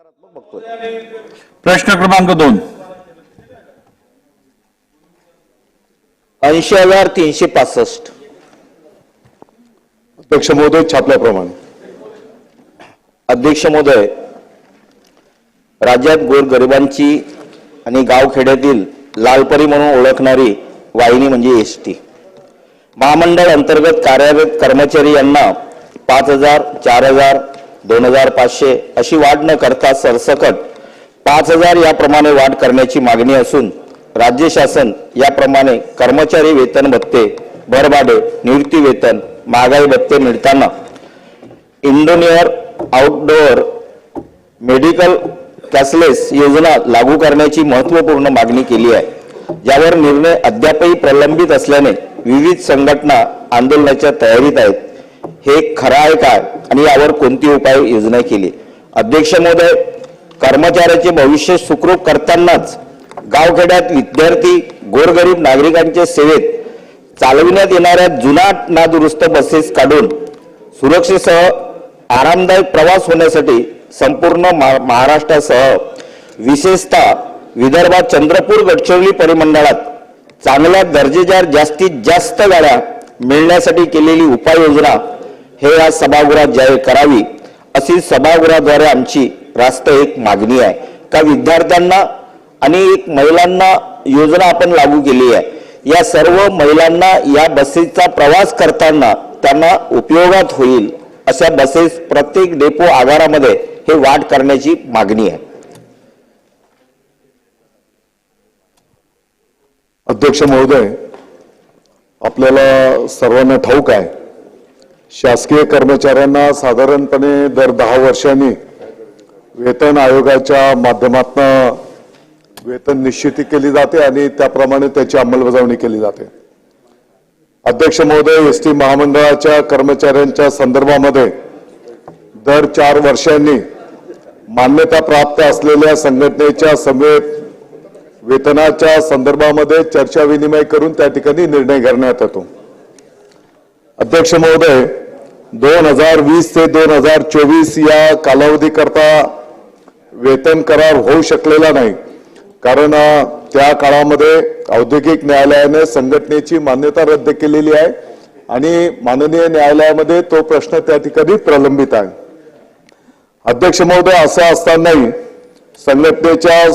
सकारात्मक बघतोय. प्रश्न क्रमांक दोन. ऐंशी हजार तीनशे पासष्ट. अध्यक्ष महोदय छापल्याप्रमाणे. अध्यक्ष महोदय राज्यात गोरगरिबांची आणि गावखेड्यातील लालपरी म्हणून ओळखणारी वाहिनी म्हणजे एस टी. महामंडळ अंतर्गत कार्यरत कर्मचारी यांना पाच हजार चार हजार दोन हजार पाचशे अशी वाढ न करता सरसकट पाच हजार याप्रमाणे वाढ करण्याची मागणी असून राज्य शासन याप्रमाणे कर्मचारी वेतन भत्ते भरभाडे निवृत्ती वेतन महागाई भत्ते मिळताना इंडोनियर आउटडोअर मेडिकल कॅशलेस योजना लागू करण्याची महत्त्वपूर्ण मागणी केली आहे. यावर निर्णय अद्यापही प्रलंबित असल्याने विविध संघटना आंदोलनाच्या तयारीत आहेत. हे खरं आहे काय? आणि यावर कोणती उपाय योजना केली? अध्यक्ष महोदय कर्मचाऱ्याचे भविष्य सुखरूप करतानाच गावखेड्यात विद्यार्थी गोरगरीब नागरिकांच्या सेवेत चालविण्यात येणाऱ्या जुनाट नादुरुस्त बसेस काढून सुरक्षेसह आरामदायक प्रवास होण्यासाठी संपूर्ण महा- महाराष्ट्रासह विशेषतः विदर्भात चंद्रपूर गडचिरोली परिमंडळात चांगल्या दर्जेदार जास्तीत जास्त गाड्या मिळण्यासाठी केलेली उपाययोजना हे या सभागृहात जाहीर करावी अशी सभागृहाद्वारे आमची रास्त एक मागणी आहे. का विद्यार्थ्यांना आणि एक महिलांना योजना आपण लागू केली आहे. या सर्व महिलांना या बसेसचा प्रवास करताना त्यांना उपयोगात होईल अशा बसेस प्रत्येक डेपो आगारामध्ये हे वाट करण्याची मागणी आहे. अध्यक्ष महोदय आपल्याला सर्वांना ठाऊक आहे शासकीय कर्मचाऱ्यांना साधारणपणे दर दहा वर्षांनी वेतन आयोगाच्या माध्यमातून वेतन निश्चिती केली जाते आणि त्याप्रमाणे त्याची अंमलबजावणी केली जाते. अध्यक्ष महोदय एस टी महामंडळाच्या कर्मचाऱ्यांच्या संदर्भामध्ये दर चार वर्षांनी मान्यता प्राप्त असलेल्या संघटनेच्या समेत वेतनाच्या संदर्भामध्ये चर्चा विनिमय करून त्या ठिकाणी निर्णय करण्यात येतो. अध्यक्ष महोदय दोन हजार वीस ते दोन हजार चोवीस या कालावधीकरता वेतन करार होऊ शकलेला नाही. कारण त्या काळामध्ये औद्योगिक न्यायालयाने संघटनेची मान्यता रद्द केलेली आहे आणि माननीय न्यायालयामध्ये तो प्रश्न त्या ठिकाणी प्रलंबित आहे. अध्यक्ष महोदय असं असतानाही संघटनेच्या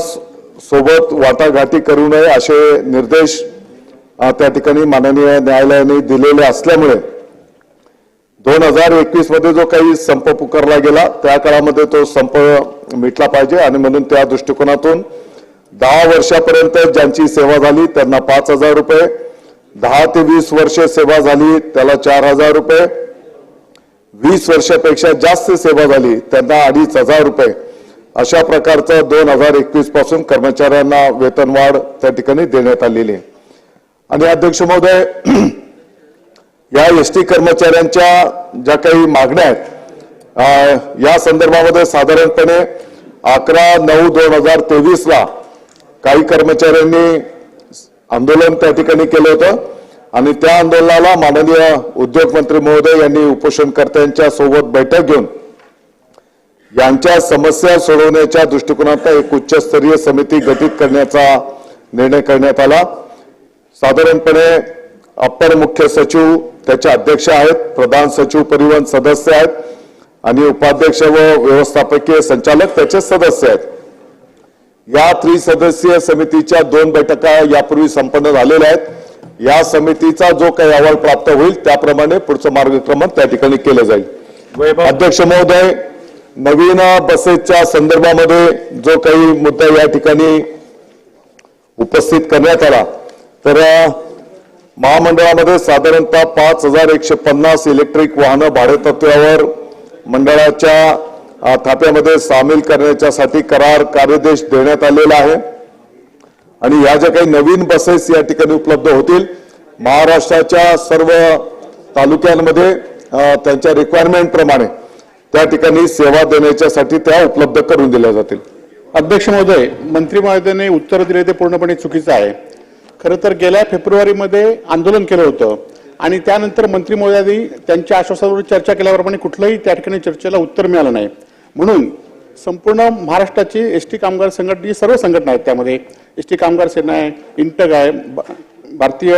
सोबत वाटाघाटी करू नये असे निर्देश त्या ठिकाणी माननीय न्यायालयाने दिलेले असल्यामुळे दोन हजार एकवीसमध्ये जो काही संप पुकारला गेला त्या काळामध्ये तो संप मिटला पाहिजे आणि म्हणून त्या दृष्टिकोनातून दहा वर्षापर्यंत ज्यांची सेवा झाली त्यांना पाच हजार रुपये दहा ते वीस वर्ष सेवा झाली त्याला चार हजार रुपये वीस वर्षापेक्षा जास्त सेवा झाली त्यांना अडीच हजार रुपये. अशा प्रकारचं दोन हजार एकवीसपासून कर्मचाऱ्यांना वेतनवाढ त्या ठिकाणी देण्यात आलेली आहे. आणि अध्यक्ष महोदय या एस टी कर्मचाऱ्यांच्या ज्या काही मागण्या आहेत या संदर्भामध्ये साधारणपणे अकरा नऊ दोन हजार तेवीसला काही कर्मचाऱ्यांनी आंदोलन त्या ठिकाणी केलं होतं. आणि त्या आंदोलनाला माननीय उद्योग मंत्री महोदय यांनी उपोषणकर्त्यांच्या सोबत बैठक घेऊन यांच्या समस्या सोडवण्याच्या दृष्टिकोनात एक उच्चस्तरीय समिती गठीत करण्याचा निर्णय करण्यात आला. साधारणपणे अप्पर मुख्य सचिव त्याचे अध्यक्ष आहेत प्रधान सचिव परिवहन सदस्य आहेत आणि उपाध्यक्ष व व्यवस्थापकीय संचालक त्याचे सदस्य आहेत. या त्रिसदस्यीय समितीच्या दोन बैठका यापूर्वी संपन्न झालेल्या आहेत. या समितीचा जो काही अहवाल प्राप्त होईल त्याप्रमाणे पुढचं मार्गक्रमण त्या ठिकाणी केलं जाईल. अध्यक्ष महोदय नवीन बसेसच्या संदर्भामध्ये जो काही मुद्दा या ठिकाणी उपस्थित करण्यात आला तर महामंडळामध्ये साधारणतः पाच हजार एकशे पन्नास इलेक्ट्रिक वाहनं भाडेतत्वावर मंडळाच्या थाप्यामध्ये सामील करण्याच्यासाठी करार कार्यदेश देण्यात आलेला आहे. आणि या ज्या काही नवीन बसेस या ठिकाणी उपलब्ध होतील महाराष्ट्राच्या सर्व तालुक्यांमध्ये त्यांच्या रिक्वायरमेंट प्रमाणे त्या ठिकाणी सेवा देण्याच्यासाठी त्या उपलब्ध करून दिल्या जातील. अध्यक्ष महोदय मंत्री महोदयाने उत्तर दिले ते पूर्णपणे चुकीचं आहे. खरं तर गेल्या फेब्रुवारीमध्ये आंदोलन केलं होतं. आणि त्यानंतर मंत्री महोदयांनी त्यांच्या आश्वासनावर चर्चा केल्याप्रमाणे कुठलंही त्या ठिकाणी चर्चेला उत्तर मिळालं नाही. म्हणून संपूर्ण महाराष्ट्राची एस टी कामगार संघटनेची सर्व संघटना आहेत त्यामध्ये. एस टी कामगार सेना आहे इंटक आहे भारतीय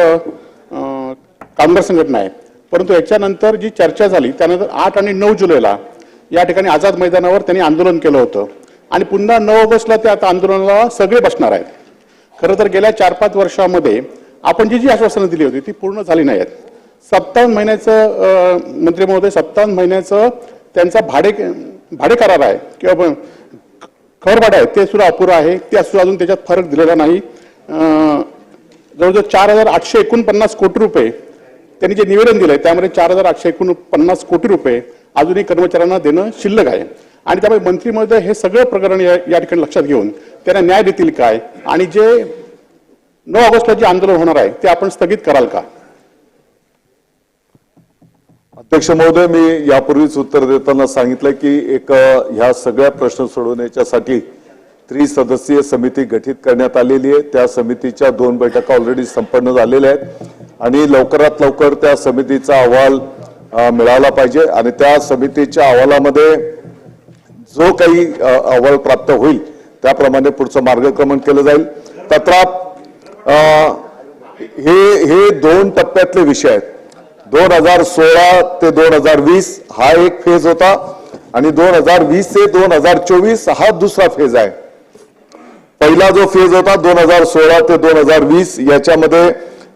कामगार संघटना आहे. परंतु याच्यानंतर जी चर्चा झाली त्यानंतर आठ आणि नऊ जुलैला या ठिकाणी आझाद मैदानावर त्यांनी आंदोलन केलं होतं. आणि पुन्हा नऊ ऑगस्टला ते आता आंदोलनाला सगळे बसणार आहेत. खरं तर गेल्या चार पाच वर्षामध्ये आपण जी जी आश्वासनं दिली होती ती पूर्ण झाली नाही आहेत सत्तावन्न महिन्याचं मंत्री महोदय सत्तावन्न महिन्याचं त्यांचा भाडे भाडे करार आहे किंवा खबर भाडे आहे ते सुद्धा अपुरं आहे ते सुद्धा अजून त्याच्यात फरक दिलेला नाही. जवळजवळ चार हजार आठशे एकोणपन्नास कोटी रुपये त्यांनी जे निवेदन दिलं आहे त्यामध्ये चार हजार आठशे एकोणपन्नास कोटी रुपये अजूनही कर्मचाऱ्यांना देणं शिल्लक आहे. आणि त्यामुळे मंत्री हे सगळं प्रकरण या ठिकाणी लक्षात घेऊन त्यांना न्याय देतील काय? आणि जे नऊ ऑगस्टला जे आंदोलन होणार आहे ते आपण स्थगित कराल का? अध्यक्ष महोदय मी यापूर्वीच उत्तर देताना सांगितलं की एक ह्या सगळ्या प्रश्न सोडवण्याच्यासाठी त्रिसदस्यीय समिती गठीत करण्यात आलेली आहे. त्या समितीच्या दोन बैठका ऑलरेडी संपन्न झालेल्या आहेत. आणि लवकरात लवकर त्या समितीचा अहवाल मिळाला पाहिजे. आणि त्या समितीच्या अहवालामध्ये जो काही अहवाल प्राप्त होईल त्याप्रमाणे पुढचं मार्गक्रमण केलं जाईल. तत्रा हे हे दोन टप्प्यातले विषय आहेत. दोन हजार सोळा ते दोन हजार वीस हा एक फेज होता आणि दोन हजार वीस ते दोन हजार चोवीस हा दुसरा फेज आहे. पहिला जो फेज होता दोन हजार सोळा ते दोन हजार वीस याच्यामध्ये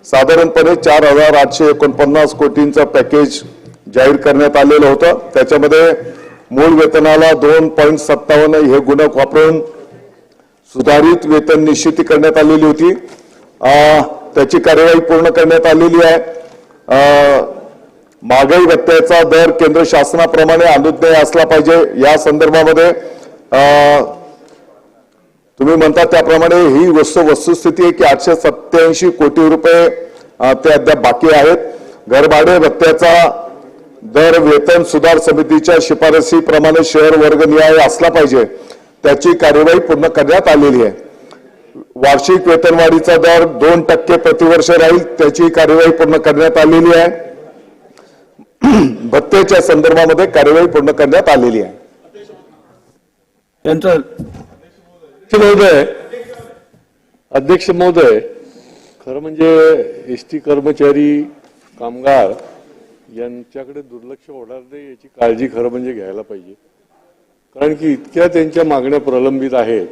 साधारणपणे चार हजार आठशे एकोणपन्नास कोटींचं पॅकेज जाहीर करण्यात आलेलं होतं. त्याच्यामध्ये मूळ वेतनाला दोन पॉईंट सत्तावन्न हे गुणक वापरून सुधारित वेतन निश्चिती करण्यात आलेली होती. त्याची कार्यवाही पूर्ण करण्यात आलेली आहे. महागाई भत्त्याचा दर केंद्र शासनाप्रमाणे अनुज्ञेय असला पाहिजे. या संदर्भामध्ये तुम्ही म्हणता त्याप्रमाणे ही वस्तू वस्तुस्थिती आहे की आठशे सत्याऐंशी कोटी रुपये ते अद्याप बाकी आहेत. घरभाडे भत्त्याचा दर वेतन सुधार समितीच्या शिफारसीप्रमाणे शहर वर्ग निहाय असला पाहिजे त्याची कार्यवाही पूर्ण करण्यात आलेली आहे. वार्षिक वेतनवाढीचा दर दोन टक्के प्रतिवर्ष राहील त्याची कार्यवाही पूर्ण करण्यात आलेली आहे. भत्तेच्या संदर्भामध्ये कार्यवाही पूर्ण करण्यात आलेली आहे. महोदय अध्यक्ष महोदय खरं म्हणजे एस टी कर्मचारी कामगार यांच्याकडे दुर्लक्ष होणार नाही याची काळजी खरं म्हणजे घ्यायला पाहिजे. कारण की इतक्या त्यांच्या मागण्या प्रलंबित आहेत.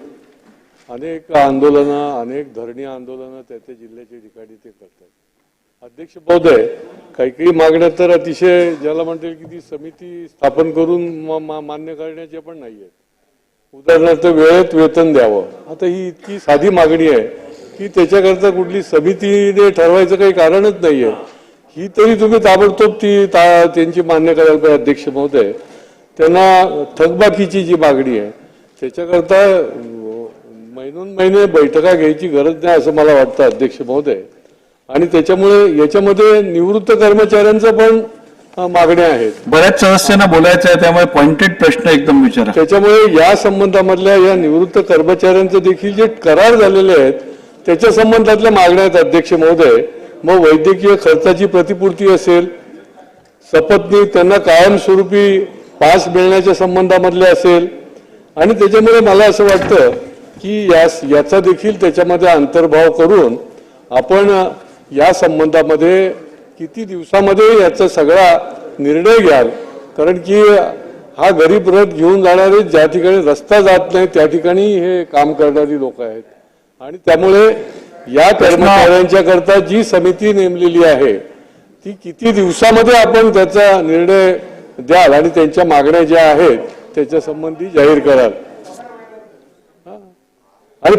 अनेक आंदोलनं अनेक धरणी आंदोलनं त्या त्या जिल्ह्याच्या ठिकाणी ते करतात. अध्यक्ष महोदय काही काही मागण्या तर अतिशय ज्याला म्हणता की ती समिती स्थापन करून मा- मा- मान्य करण्याच्या पण नाही आहेत. उदाहरणार्थ वेळेत वेतन द्यावं. आता ही इतकी साधी मागणी आहे की त्याच्याकरता कुठली समितीने ठरवायचं काही कारणच नाही आहे ही तरी तुम्ही ताबडतोब ती ता- त्यांची मान्य करायला पाहिजे अध्यक्ष महोदय. त्यांना थकबाकीची जी मागणी आहे त्याच्याकरता महिनोन महिने बैठका घ्यायची गरज नाही असं मला वाटतं अध्यक्ष महोदय. आणि त्याच्यामुळे याच्यामध्ये निवृत्त कर्मचाऱ्यांचं पण मागण्या आहेत. बऱ्याच सदस्यांना बोलायचं आहे त्यामुळे पॉइंटेड प्रश्न एकदम विचारा. त्याच्यामुळे या संबंधामधल्या या निवृत्त कर्मचाऱ्यांचे देखील जे करार झालेले आहेत त्याच्या संबंधातल्या मागण्या आहेत अध्यक्ष महोदय. मग वैद्यकीय खर्चाची प्रतिपूर्ती असेल सपत्नी त्यांना कायमस्वरूपी पास मिळण्याच्या संबंधामधले असेल आणि त्याच्यामुळे मला असं वाटतं की यास याचा देखील त्याच्यामध्ये अंतर्भाव करून आपण या संबंधामध्ये किती दिवसामध्ये याचा सगळा निर्णय घ्याल. कारण की हा गरीब रथ घेऊन जाणारे ज्या ठिकाणी रस्ता जात नाही त्या ठिकाणी हे काम करणारी लोक आहेत. आणि त्यामुळे या कर्मचाऱ्यांच्या करता जी समिती नेमलेली आहे ती किती दिवसामध्ये आपण त्याचा निर्णय द्याल आणि त्यांच्या मागण्या ज्या आहेत त्याच्या संबंधी जाहीर कराल? आणि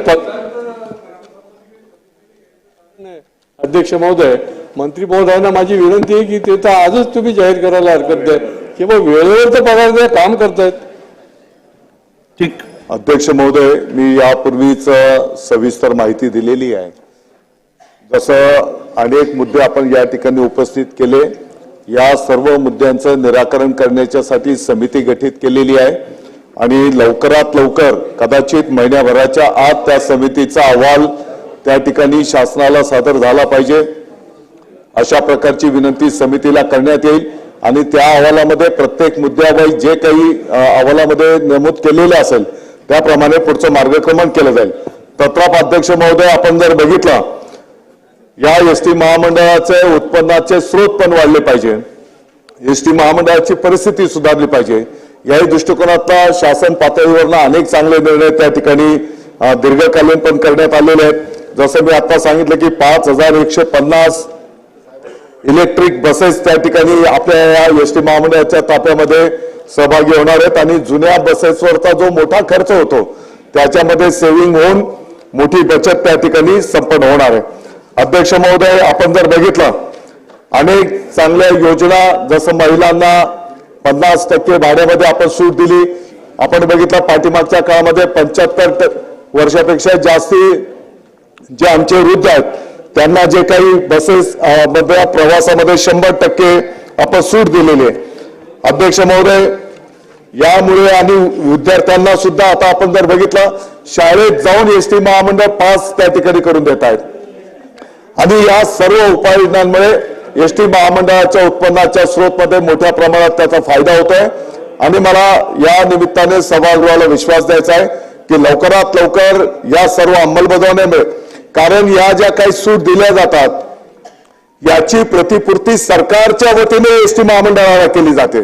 नाही, अध्यक्ष महोदय मंत्री महोदयांना माझी विनंती आहे की ते तर आजच तुम्ही जाहीर करायला हरकत नाही. किंवा वेळेवर तर पगार द्या काम करतायत. ठीक. अध्यक्ष महोदय मी यापूर्वीच सविस्तर माहिती दिलेली आहे. जसं अनेक मुद्दे आपण या ठिकाणी उपस्थित केले या सर्व मुद्द्यांचं निराकरण करण्याच्यासाठी समिती गठीत केलेली आहे. आणि लवकरात लवकर कदाचित महिन्याभराच्या आत त्या समितीचा अहवाल त्या ठिकाणी शासनाला सादर झाला पाहिजे. अशा प्रकारची विनंती समितीला करण्यात येईल. आणि त्या अहवालामध्ये प्रत्येक मुद्द्याबाई जे काही अहवालामध्ये नमूद केलेले असेल त्याप्रमाणे पुढचं मार्गक्रमण केलं जाईल. तत्राप अध्यक्ष महोदय आपण जर बघितला या एस टी महामंडळाचे उत्पन्नाचे स्रोत पण वाढले पाहिजे. एस टी महामंडळाची परिस्थिती सुधारली पाहिजे. याही दृष्टिकोनातला शासन पातळीवरनं अनेक चांगले निर्णय त्या ठिकाणी दीर्घकालीन पण करण्यात आलेले आहेत. जसं मी आता सांगितलं की पाच हजार एकशे पन्नास इलेक्ट्रिक बसेस त्या ठिकाणी आपल्या या एस टी महामंडळाच्या ताफ्यामध्ये सहभागी होणार आहेत आणि जुन्या बसेसवरचा जो मोठा खर्च होतो त्याच्यामध्ये सेव्हिंग होऊन मोठी बचत त्या ठिकाणी संपन्न होणार आहे. अध्यक्ष महोदय आपण जर बघितलं अनेक चांगल्या योजना जसं महिलांना पन्नास टक्के भाड्यामध्ये आपण सूट दिली. आपण बघितलं पाठीमागच्या काळामध्ये पंच्याहत्तर वर्षापेक्षा जास्ती जे आमचे वृद्ध आहेत त्यांना जे काही बसेस मध्ये प्रवासामध्ये शंभर टक्के आपण सूट दिलेली आहे. अध्यक्ष महोदय यामुळे आणि विद्यार्थ्यांना सुद्धा आता आपण जर बघितलं शाळेत जाऊन एस टी महामंडळ पास त्या ठिकाणी करून देत आहेत. आणि या सर्व उपाययोजनांमुळे एस टी महामंडळाच्या उत्पन्नाच्या स्रोतमध्ये मोठ्या प्रमाणात त्याचा फायदा होतोय. आणि मला या निमित्ताने सभागृहाला विश्वास द्यायचा आहे की लवकरात लवकर या सर्व अंमलबजावणीमुळे कारण या ज्या काही सूट दिल्या जातात याची प्रतिपूर्ती सरकारच्या वतीने एस टी महामंडळाला केली जाते.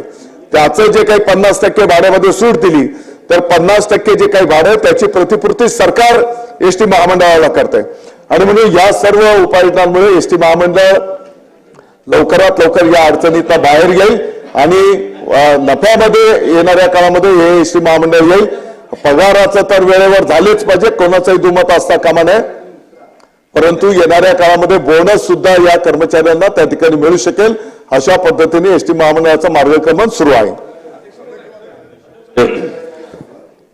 त्याचं जे काही पन्नास टक्के भाड्यामध्ये सूट दिली तर पन्नास टक्के जे काही भाडं त्याची प्रतिपूर्ती सरकार एस टी महामंडळाला करते आणि म्हणून या सर्व उपाययोजनांमुळे एस टी महामंडळ लवकरात लवकर या अडचणीतनं बाहेर येईल आणि नफ्यामध्ये येणाऱ्या काळामध्ये हे एस टी महामंडळ येईल. पगाराचं तर वेळेवर झालेच पाहिजे कोणाचंही दुमत असता कामा नये. परंतु येणाऱ्या काळामध्ये बोनस सुद्धा या कर्मचाऱ्यांना त्या ठिकाणी मिळू शकेल अशा पद्धतीने एस टी महामंडळाचं मार्गक्रमण सुरू आहे.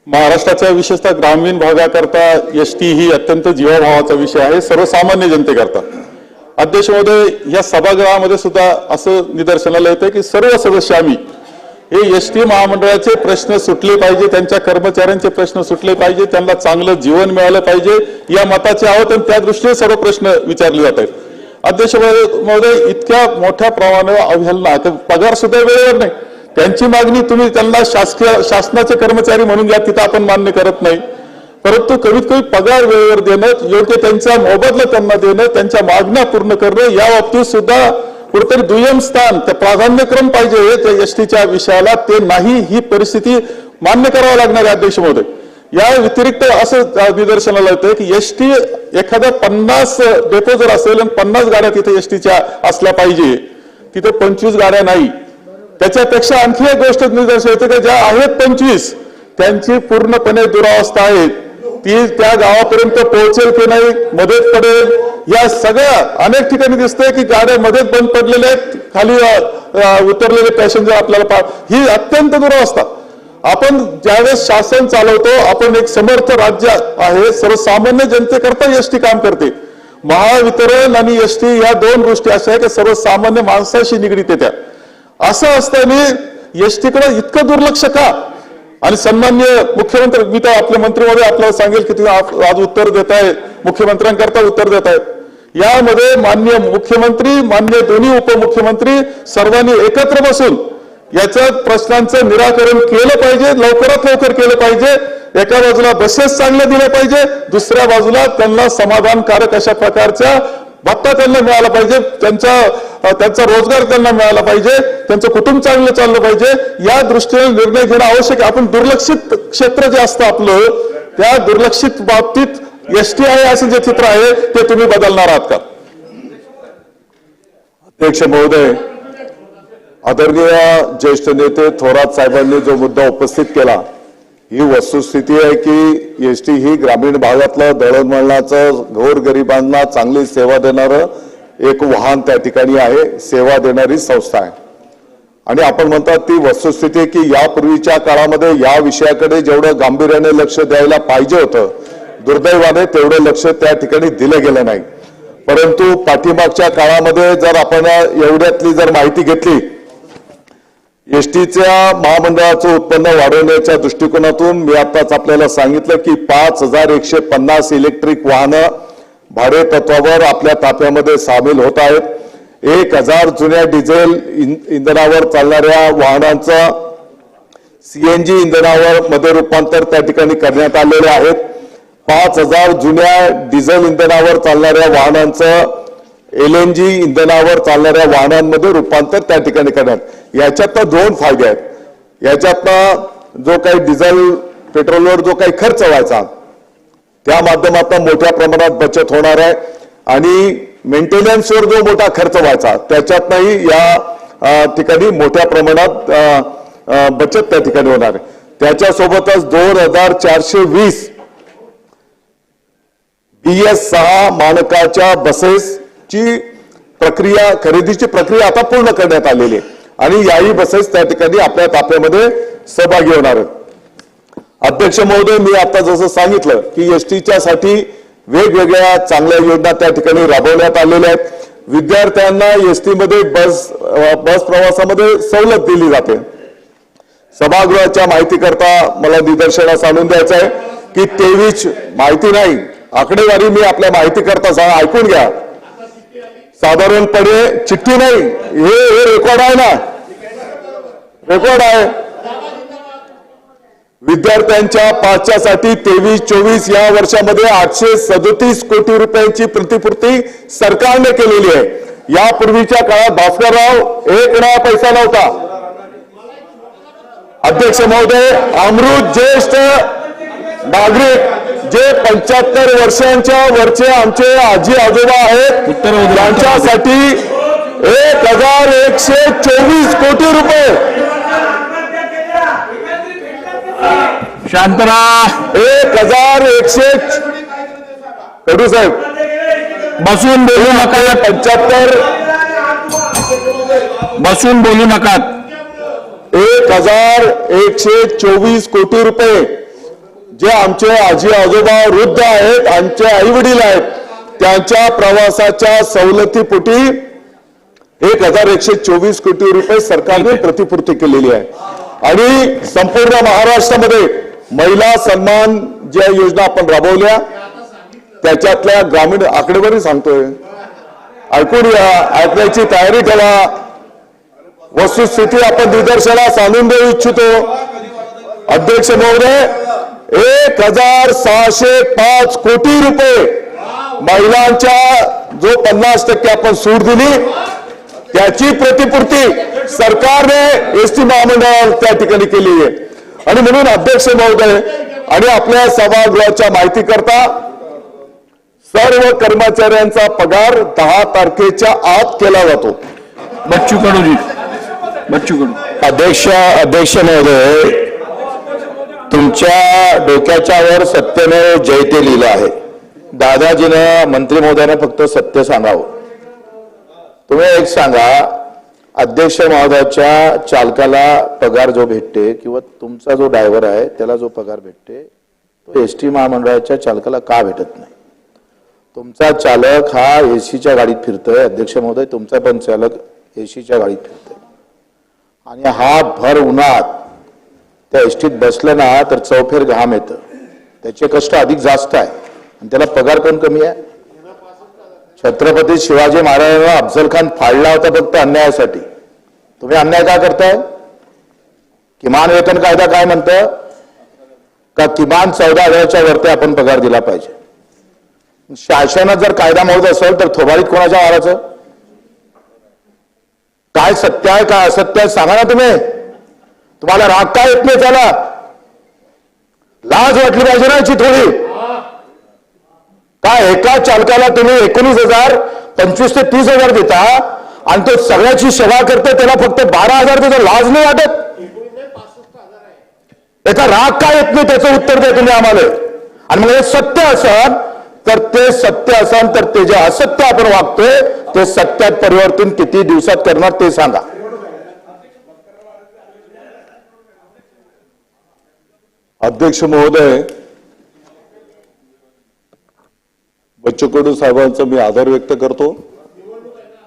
महाराष्ट्राच्या विशेषतः ग्रामीण भागाकरता एस टी ही अत्यंत जीवाभावाचा विषय आहे सर्वसामान्य जनतेकरता. अध्यक्ष महोदय या सभागृहामध्ये सुद्धा असं निदर्शनाला येतं की सर्व सदस्य आम्ही हे एस टी महामंडळाचे प्रश्न सुटले पाहिजे त्यांच्या कर्मचाऱ्यांचे प्रश्न सुटले पाहिजे त्यांना चांगलं जीवन मिळालं पाहिजे या मताचे आहोत आणि त्या दृष्टीने सर्व प्रश्न विचारले जात आहेत. अध्यक्ष महोदय इतक्या मोठ्या प्रमाणावर अवहेलना तर पगार सुद्धा वेळेवर नाही. त्यांची मागणी तुम्ही त्यांना शासकीय शासनाचे कर्मचारी म्हणून घ्या तिथं आपण मान्य करत नाही. परंतु कमीत कमी पगार वेळेवर देणं योग्य त्यांचा मोबदला त्यांना देणं त्यांच्या मागण्या पूर्ण करणं या बाबतीत सुद्धा कुठेतरी दुय्यम स्थान ते प्राधान्यक्रम पाहिजे त्या एस टीच्या विषयाला ते नाही ही परिस्थिती मान्य करावं लागणार आहे अध्यक्ष महोदय या व्यतिरिक्त असं निदर्शनाला येतं की एस टी एखाद्या पन्नास डेपो जर असेल आणि पन्नास गाड्या तिथे एस टीच्या असल्या पाहिजे तिथे पंचवीस गाड्या नाही. त्याच्यापेक्षा आणखी एक गोष्ट निदर्शन येते की ज्या आहेत पंचवीस त्यांची पूर्णपणे दुरावस्था आहे ती त्या गावापर्यंत पोहोचेल की नाही मदत पडेल या सगळ्या अनेक ठिकाणी दिसतंय की गाड्या मध्येच बंद पडलेल्या आहेत खाली उतरलेले पॅसेंजर आपल्याला पा ही अत्यंत दुरावस्था. आपण ज्यावेळेस शासन चालवतो आपण एक समर्थ राज्य आहे सर्वसामान्य जनतेकरता एस टी काम करते. महावितरण आणि एस टी या दोन गोष्टी अशा आहेत की सर्वसामान्य माणसाशी निगडीत येत्या. असं असताना एसकडे इतकं दुर्लक्ष का? आणि सन्मान्य मुख्यमंत्री मी तर आपल्या मंत्रीमध्ये आपल्याला सांगेल की तुम्ही आज उत्तर देताय मुख्यमंत्र्यांकरता उत्तर देतायत यामध्ये मान्य मुख्यमंत्री मान्य दोन्ही उपमुख्यमंत्री सर्वांनी एकत्र बसून याच्या प्रश्नांचं निराकरण केलं पाहिजे लवकरात लवकर केलं पाहिजे. एका बाजूला बसेस चांगल्या दिल्या पाहिजे दुसऱ्या बाजूला त्यांना समाधानकारक अशा प्रकारच्या भत्ता त्यांना मिळाला पाहिजे त्यांचा त्यांचा रोजगार त्यांना मिळाला पाहिजे त्यांचं कुटुंब चांगलं चाललं पाहिजे या दृष्टीने निर्णय घेणं आवश्यक आहे. आपण दुर्लक्षित क्षेत्र जे असतं आपलं त्या दुर्लक्षित बाबतीत एस टी आहे असं जे चित्र आहे ते तुम्ही बदलणार आहात का? अध्यक्ष महोदय आदरणीय ज्येष्ठ नेते थोरात साहेबांनी जो मुद्दा उपस्थित केला ही वस्तुस्थिती आहे की एस टी ही ग्रामीण भागातलं दळणवळणाचं गोरगरिबांना चांगली सेवा देणारं एक वाहन त्या ठिकाणी आहे सेवा देणारी संस्था आहे. आणि आपण म्हणतात ती वस्तुस्थिती की यापूर्वीच्या काळामध्ये या विषयाकडे जेवढं गांभीर्याने लक्ष द्यायला पाहिजे होतं दुर्दैवाने तेवढं लक्ष त्या ठिकाणी दिलं गेलं नाही. परंतु पाठीमागच्या काळामध्ये जर आपण एवढ्यातली जर माहिती घेतली एसटीच्या महामंडळाचं उत्पन्न वाढवण्याच्या दृष्टिकोनातून मी आताच आपल्याला सांगितलं की पाच हजार एकशे पन्नास इलेक्ट्रिक वाहनं भाडे तत्वावर आपल्या ताफ्यामध्ये सामील होत आहेत. एक हजार जुन्या डिझेल इंधनावर चालणाऱ्या वाहनांचं सीएनजी इंधनावर मध्ये रूपांतर त्या ठिकाणी करण्यात आलेले आहेत पाच हजार जुन्या डिझेल इंधनावर चालणाऱ्या वाहनांचं एल एन जी इंधनावर चालणाऱ्या वाहनांमध्ये रूपांतर त्या ठिकाणी करण्यात याच्यातनं दोन फायदे आहेत. याच्यातनं जो काही डिझेल पेट्रोलवर जो काही खर्च व्हायचा त्या माध्यमातून मोठ्या प्रमाणात बचत होणार आहे. आणि मेंटेनन्सवर जो मोठा खर्च व्हायचा त्याच्यातनंही या ठिकाणी मोठ्या प्रमाणात बचत त्या ठिकाणी होणार आहे. त्याच्यासोबतच दोन हजार चारशे वीस बी एस सहा मानकाच्या बसेस ची प्रक्रिया खरेदीची प्रक्रिया आता पूर्ण करण्यात आलेली आहे. आणि याही बसेस त्या ठिकाणी आपल्या ताफ्यामध्ये सहभागी होणार आहेत. अध्यक्ष महोदय मी आता जसं सांगितलं की एसटीच्या साठी वेगवेगळ्या चांगल्या योजना त्या ठिकाणी राबवण्यात आलेल्या आहेत. विद्यार्थ्यांना एसटी मध्ये बस बस प्रवासामध्ये सवलत दिली जाते. सभागृहाच्या माहिती करता मला निदर्शनास आणून द्यायचं आहे की तेवीस माहिती नाही. आकडेवारी मी आपल्या माहिती करता ऐकून घ्या. साधारणपणे चिठ्ठी नाही हे हे रेकॉर्ड आहे ना? रेकॉर्ड आहे. विद्यार्थ्यांच्या पाचच्यासाठी तेवीस चोवीस या वर्षामध्ये आठशे सदतीस कोटी रुपयांची प्रतिपूर्ती सरकारने केलेली आहे. यापूर्वीच्या काळात भास्करराव एक ना पैसा नव्हता. अध्यक्ष महोदय अमृत ज्येष्ठ नागरिक जे पंच्याहत्तर वर्षांच्या वरचे आमचे आजी आजोबा आहेत. त्यांच्यासाठी एक हजार एकशे चोवीस कोटी रुपये. शांत राहा एक हजार एकशे कडू साहेब. बसून बोलू नका. पंच्याहत्तर बसून बोलू नका. एक हजार एकशे चोवीस कोटी रुपये. जे आमचे आजी आजोबा वृद्ध आहेत आमचे आई वडील आहेत त्यांच्या प्रवासाच्या सवलतीपोटी एक हजार एकशे चोवीस कोटी रुपये सरकारने प्रतिपूर्ती केलेली आहे. आणि संपूर्ण महाराष्ट्रामध्ये महिला सन्मान ज्या योजना आपण राबवल्या त्याच्यातल्या ग्रामीण आकडेवारी सांगतोय. ऐकून या ऐकण्याची तयारी ठेवा वस्तुस्थिती आपण निदर्शनास आणून देऊ इच्छितो. अध्यक्ष महोदय एक हजार सहाशे पाच कोटी रुपये महिलांच्या जो पन्नास टक्के आपण सूट दिली त्याची प्रतिपूर्ती सरकारने एस टी महामंडळाला त्या ठिकाणी केली आहे. आणि म्हणून अध्यक्ष महोदय आणि आपल्या सभागृहाच्या माहिती करता सर्व कर्मचाऱ्यांचा पगार दहा तारखेच्या आत केला जातो. बच्चू कडूजी बच्चू कडू अध्यक्ष अध्यक्ष महोदय तुमच्या डोक्याच्या वर सत्यने जयते लिहिलं आहे. दादाजीनं मंत्री महोदयानं फक्त सत्य सांगावं. तुम्ही एक सांगा अध्यक्ष महोदयाच्या चालकाला पगार जो भेटते किंवा तुमचा जो ड्रायव्हर आहे त्याला जो पगार भेटते तो एस टी महामंडळाच्या चालकाला का भेटत नाही? तुमचा चालक हा एसीच्या गाडीत फिरतोय अध्यक्ष महोदय तुमचा पण चालक एसीच्या गाडीत फिरतोय. आणि हा भर उन्हात त्या एसटीत बसलं ना तर चौफेर घाम येतं. त्याचे कष्ट अधिक जास्त आहे. आणि त्याला पगार पण कमी आहे. छत्रपती शिवाजी महाराजांना अफजल खान फाडला होता फक्त अन्यायासाठी. तुम्ही अन्याय का करताय? किमान वेतन कायदा काय म्हणतं? का किमान चौदा हजाराच्या वरती आपण पगार दिला पाहिजे? शासनात जर कायदा मोडत असेल तर थोबाडीत कोणाच्या वाराचं काय सत्य आहे काय असत्य आहे सांगा ना तुम्ही. तुम्हाला राग काय येत नाही त्याला? लाज वाटली पाहिजे ना याची थोडी. काय एका चालकाला तुम्ही एकोणीस हजार पंचवीस ते तीस हजार देता आणि तो सगळ्याची सेवा करते त्याला फक्त बारा हजार देतो. लाज नाही वाटत? याचा राग काय येत नाही त्याचं उत्तर द्या तुम्ही आम्हाला. आणि मग हे सत्य असन तर ते सत्य असन तर ते जे असत्य आपण वागतोय ते सत्यात परिवर्तन किती दिवसात करणार ते सांगा. अध्यक्ष महोदय बच्चू कडू साहेबांचा मी आदर व्यक्त करतो.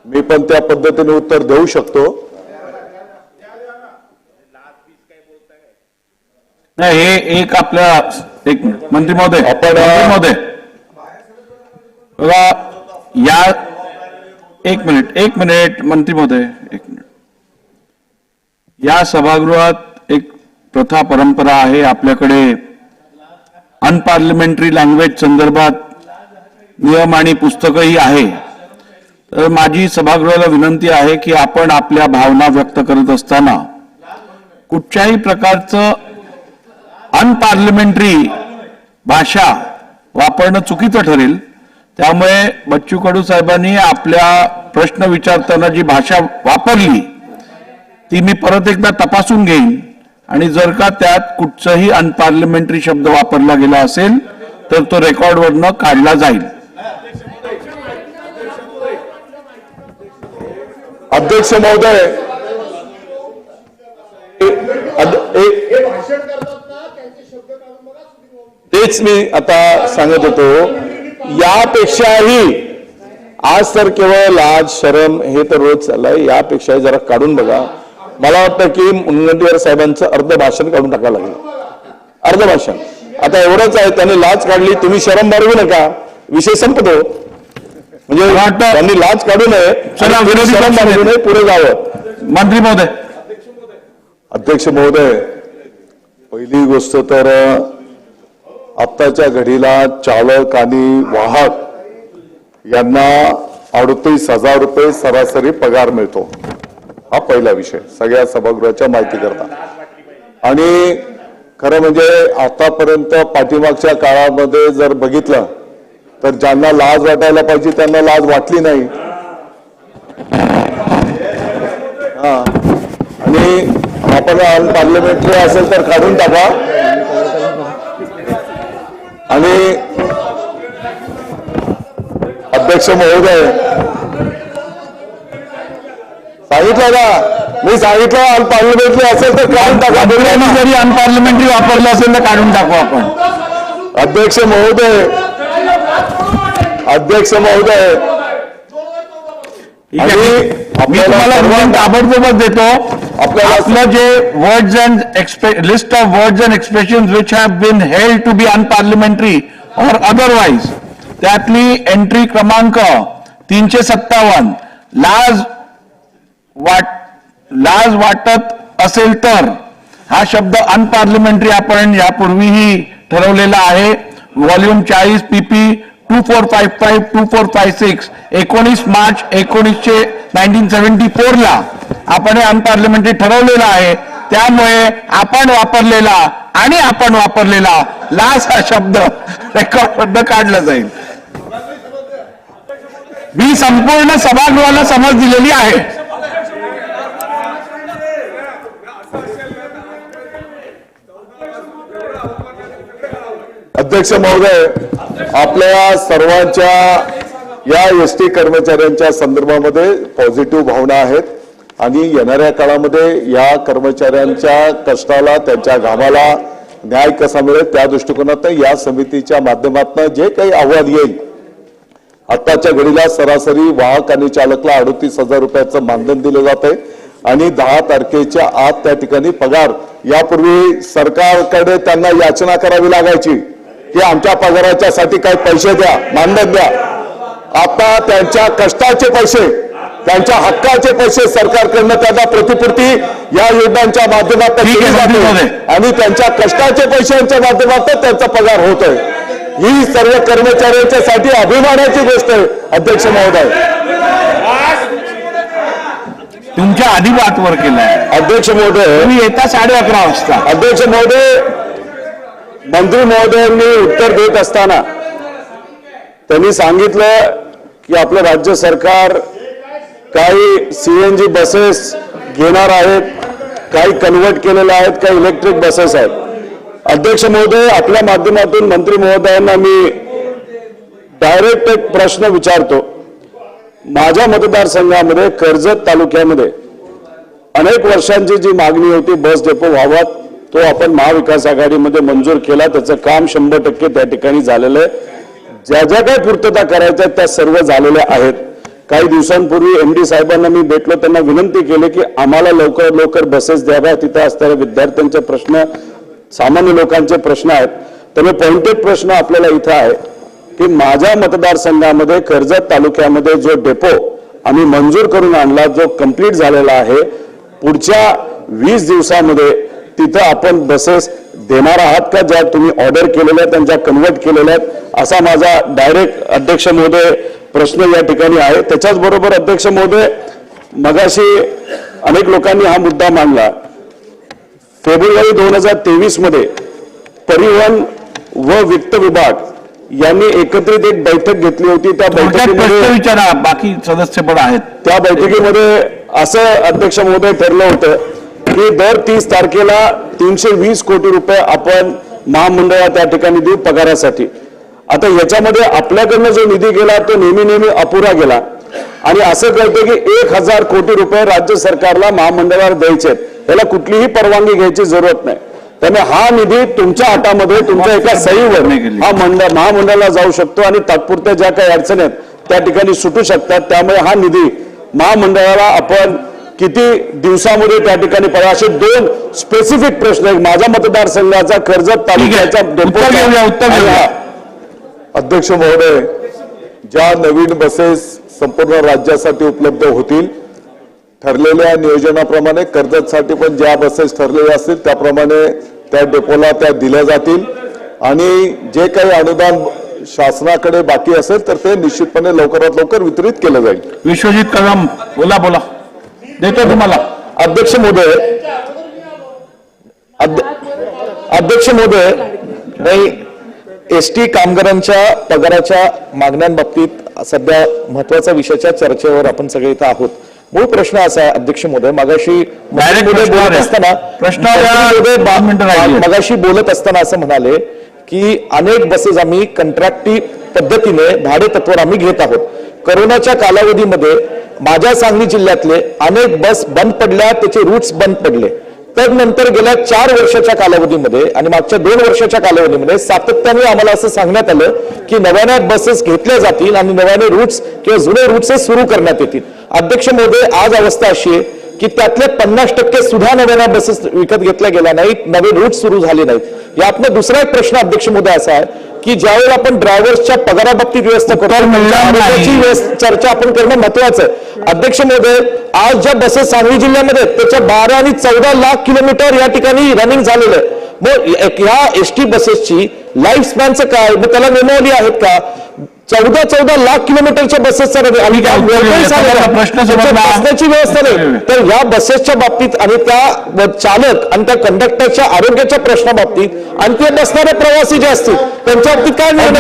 मी पण त्या पद्धतीने उत्तर देऊ शकतो. नाही हे एक आपल्या एक मंत्री महोदय आपण, मंत्री महोदय. बघा या एक मिनिट एक मिनिट मंत्री महोदय एक मिनिट. या सभागृहात प्रथा परंपरा आहे आपल्याकडे. अनपार्लिमेंटरी लँग्वेज संदर्भात नियम आणि पुस्तकही आहे. तर माझी सभागृहाला विनंती आहे की आपण आपल्या भावना व्यक्त करत असताना कुठच्याही प्रकारचं अनपार्लिमेंटरी भाषा वापरणं चुकीचं ठरेल. त्यामुळे बच्चू कडू साहेबांनी आपल्या प्रश्न विचारताना जी भाषा वापरली ती मी परत एकदा तपासून घेईन. आणि जर का त्यात कुठचाही अनपार्लिमेंटरी शब्द वापरला गेला असेल तर तो रेकॉर्डवरनं काढला जाईल. अध्यक्ष महोदय तेच मी आता सांगत होतो. यापेक्षाही आज तर केवळ लाज शरम हे तर रोज चाललंय. यापेक्षाही जरा काढून बघा. मला वाटतं की मुनगंटीवार साहेबांचं अर्ध भाषण काढून टाकावं लागेल. अर्ध भाषण. आता एवढंच आहे त्यांनी लाज काढली तुम्ही शरम बाळगू नका. विषय संपतो. म्हणजे त्यांनी लाज काढू नये शरम बाळगू. नये पुढे जावं. मंत्री महोदय. अध्यक्ष महोदय पहिली गोष्ट तर आत्ताच्या घडीला चालक आणि वाहक यांना अडतीस हजार रुपये सरासरी पगार मिळतो. हा पहिला विषय सगळ्या सभागृहाच्या माहिती करता. आणि खरं म्हणजे आतापर्यंत पाठीमागच्या काळामध्ये जर बघितलं तर ज्यांना लाज वाटायला पाहिजे त्यांना लाज वाटली नाही. हा. आणि आपण पार्लमेंटरी असेल तर काढून टाका. आणि अध्यक्ष महोदय सांगितलं का मी सांगितलं पार्लमेंटरी असेल तर काढून टाका. बोललो जरी अनपार्लिमेंटरी वापरलं असेल तर काढून टाकू आपण. अध्यक्ष महोदय. अध्यक्ष महोदय. ठीक मी तुम्हाला सर्वांना- ताबडतोबच देतो. आपल्याला- आपलं जे words and list of words and expression which have been held to be unparliamentary और अदरवाईज त्यातली एंट्री क्रमांक तीनशे सत्तावन्न. लाज वाट लाज वाटत असेल तर हा शब्द अनपार्लिमेंटरी आपण यापूर्वीही ठरवलेला आहे. व्हॉल्यूम चाळीस PP two four five five two four five six एकोणीस मार्च एकोणीसशे नाईन्टीन सेव्हन्टी फोरला आपण हे अनपार्लिमेंटरी ठरवलेलं आहे. त्यामुळे आपण वापरलेला आणि आपण वापरलेला लाज हा शब्द रेकॉर्ड काढला जाईल. मी संपूर्ण सभागृहाला समज दिलेली आहे. अध्यक्ष महोदय आपल्या सर्वांच्या या एस टी कर्मचाऱ्यांच्या संदर्भामध्ये पॉझिटिव्ह भावना आहेत आणि येणाऱ्या काळामध्ये या कर्मचाऱ्यांच्या कष्टाला त्यांच्या घामाला न्याय कसा मिळेल त्या दृष्टिकोनातून या समितीच्या माध्यमातून जे काही आव्हान येईल आताच्या घडीला सरासरी वाहक आणि चालकला अडतीस हजार रुपयाचं मानधन दिलं जात आहे आणि दहा तारखेच्या आत त्या ठिकाणी पगार. यापूर्वी सरकारकडे त्यांना याचना करावी लागायची. की आमच्या पगाराच्या साठी काही पैसे द्या मानधन द्या. आता त्यांच्या कष्टाचे पैसे त्यांच्या हक्काचे पैसे सरकारकडनं त्यांना प्रतिपूर्ती या योजनांच्या माध्यमातून ठीक आहे, केली मंत्री जाते महोदय. आणि त्यांच्या कष्टाचे पैशांच्या माध्यमातून त्यांचा पगार होतोय ही सर्व कर्मचाऱ्यांच्या साठी अभिमानाची गोष्ट आहे अध्यक्ष महोदय. तुमच्या आधी वातवर केलाय. अध्यक्ष महोदय. येता साडे अकरा वाजता. अध्यक्ष महोदय मंत्री महोदयांनी उत्तर देत असताना त्यांनी सांगितलं की आपलं राज्य सरकार काही सीएनजी बसेस घेणार आहेत काही कन्वर्ट केलेल्या आहेत काही इलेक्ट्रिक बसेस आहेत. अध्यक्ष महोदय आपल्या माध्यमातून मंत्री महोदयांना मी डायरेक्ट एक प्रश्न विचारतो. माझ्या मतदारसंघामध्ये कर्जत तालुक्यामध्ये अनेक वर्षांची जी मागणी होती बस डेपो व्हावा तो आपण महाविकास आघाडीमध्ये मंजूर केला. त्याचं काम शंभर टक्के त्या ठिकाणी झालेलं आहे. ज्या ज्या काही पूर्तता करायच्या त्या सर्व झालेल्या आहेत. काही दिवसांपूर्वी एम डी साहेबांना मी भेटलो त्यांना विनंती केली की आम्हाला लवकर लवकर बसेस द्याव्या. तिथं असणाऱ्या विद्यार्थ्यांचे प्रश्न सामान्य लोकांचे प्रश्न आहेत. त्यामुळे पॉइंटेड प्रश्न आपल्याला इथं आहे की माझ्या मतदारसंघामध्ये कर्जत तालुक्यामध्ये जो डेपो आम्ही मंजूर करून आणला जो कंप्लीट झालेला आहे पुढच्या वीस दिवसामध्ये तिथं आपण बसेस देणार आहात का? ज्या तुम्ही ऑर्डर केलेल्या आहेत आणि ज्या कन्वर्ट केलेल्या आहेत असा माझा डायरेक्ट अध्यक्ष महोदय प्रश्न या ठिकाणी आहे. त्याच्याच बरोबर अध्यक्ष महोदय मगाशी अनेक लोकांनी हा मुद्दा मांडला. फेब्रुवारी दोन हजार तेवीसमध्ये परिवहन व वित्त विभाग यांनी एकत्रित एक बैठक घेतली होती. त्या बैठकीमध्ये विचारा बाकी सदस्य पण आहेत. त्या बैठकीमध्ये असं अध्यक्ष महोदय ठरलं होतं की दर तीस तारखेला तीनशे वीस कोटी रुपये आपण महामंडळात त्या ठिकाणी देऊ पगारासाठी. आता याच्यामध्ये आपल्याकडनं जो निधी गेला तो नेहमी नेहमी अपुरा गेला. आणि असं कळतं की एक हजार कोटी रुपये राज्य सरकारला महामंडळाला द्यायचे आहेत. याला कुठलीही परवानगी घ्यायची जरूरत नाही. त्यामुळे हा निधी तुमच्या हातामध्ये तुमच्या एका सहीवर हा मंडळ महामंडळाला जाऊ शकतो आणि तात्पुरत्या ज्या काही अडचणी आहेत त्या ठिकाणी सुटू शकतात. त्यामुळे हा निधी महामंडळाला आपण किती दिवसामध्ये त्या ठिकाणी पडा असे दोन स्पेसिफिक प्रश्न आहेत. माझ्या मतदारसंघाचा कर्जत तालुक्याचा अध्यक्ष महोदय ज्या नवीन बसेस संपूर्ण राज्यासाठी उपलब्ध होतील ठरलेल्या नियोजनाप्रमाणे कर्जतसाठी पण ज्या बसेस ठरलेल्या असतील त्याप्रमाणे त्या डेपोला त्या दिल्या जातील. आणि जे काही अनुदान शासनाकडे बाकी असेल तर ते निश्चितपणे लवकरात लवकर वितरित केलं जाईल. विश्वजित कदम बोला बोला. देतो तुम्हाला. अध्यक्ष महोदय. अध्य- अध्यक्ष महोदय नाही एस टी कामगारांच्या पगाराच्या मागण्यांबाबतीत सध्या महत्त्वाच्या विषयाच्या चर्चेवर आपण सगळे इथं आहोत. मूळ प्रश्न असा आहे अध्यक्ष महोदय मागाशी बोलत. असताना आहेत. मगाशी बोलत असताना असं म्हणाले की अनेक बसेस आम्ही कंत्राटी पद्धतीने भाडे तत्वावर आम्ही घेत आहोत. करोनाच्या कालावधीमध्ये माझ्या सांगली जिल्ह्यातले अनेक बस बंद पडल्या त्याचे रूट्स बंद पडले. तर नंतर गेल्या चार वर्षाच्या कालावधीमध्ये आणि मागच्या दोन वर्षाच्या कालावधीमध्ये सातत्याने आम्हाला असं सांगण्यात आलं की नव्याने बसेस घेतल्या जातील आणि नव्याने रूट्स किंवा जुने रूट्स सुरू करण्यात येतील. अध्यक्ष महोदय आज अवस्था अशी आहे की त्यातले पन्नास टक्के सुद्धा नव्याने बसेस विकत घेतल्या गेल्या नाहीत नवे रूट सुरू झाले नाहीत. यातनं दुसरा एक प्रश्न अध्यक्ष महोदय असा आहे की ज्यावेळेला आपण ड्रायव्हर्सच्या पगाराबाबतीत व्यवस्था करतो चर्चा आपण करणं महत्वाचं आहे. अध्यक्ष महोदय आज ज्या बसेस सांगली जिल्ह्यामध्ये त्याच्या बारा आणि चौदा लाख किलोमीटर या ठिकाणी रनिंग झालेलं आहे. मग ह्या एस टी बसेसची लाईफ स्पॅनचं काय? मग त्याला मेमोरी आहेत का? चौदा चौदा लाख किलोमीटरच्या बसेसचा? बसण्याची व्यवस्था नाही. तर या बसेसच्या बाबतीत आणि त्या चालक आणि त्या कंडक्टरच्या आरोग्याच्या प्रश्नाबाबतीत आणि ते बसणारे प्रवासी जे असतील त्यांच्या बाबतीत काय निर्णय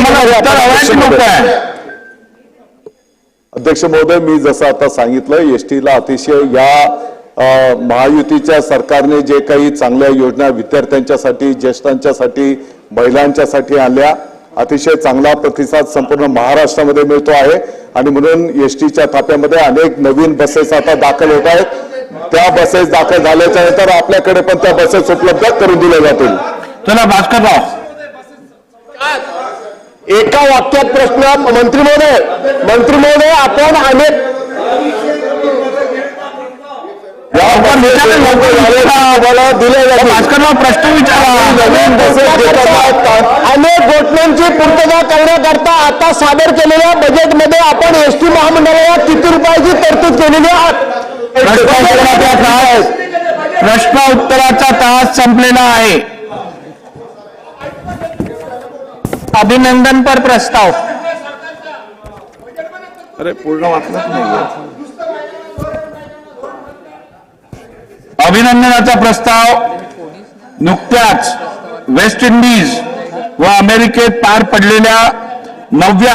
अध्यक्ष महोदय मी जसं आता सांगितलं एस टीला अतिशय या महायुतीच्या सरकारने जे काही चांगल्या योजना विद्यार्थ्यांच्यासाठी ज्येष्ठांच्यासाठी महिलांच्यासाठी आणल्या. अतिशय चांगला प्रतिसाद संपूर्ण महाराष्ट्रामध्ये मिळतो आहे. आणि म्हणून एस टीच्या ताफ्यामध्ये अनेक नवीन बसेस आता दाखल होत आहेत. त्या बसेस दाखल झाल्याच्यानंतर आपल्याकडे पण त्या बसेस उपलब्ध करून दिल्या जातील. चला भास्करराव एका वाक्यात प्रश्न मंत्री महोदय मंत्री महोदय आपण अनेक या आपण विचारलं लवकर विचारा. आम्हाला भास्करराव प्रश्न विचारा. अनेक घोषणांची पूर्तता करण्याकरता आता सादर केलेल्या बजेटमध्ये आपण एस टी महामंडळाला किती रुपयाची तरतूद केलेली प्रश्न उत्तराचा आहे तास. प्रश्न उत्तराचा तास संपलेला आहे. अभिनंदन पर प्रस्ताव. अरे पूर्ण वाचलंच नाही. अभिनंदनाचा प्रस्ताव नुकत्याच वेस्ट इंडिज व अमेरिकेत पार पडलेल्या नवव्या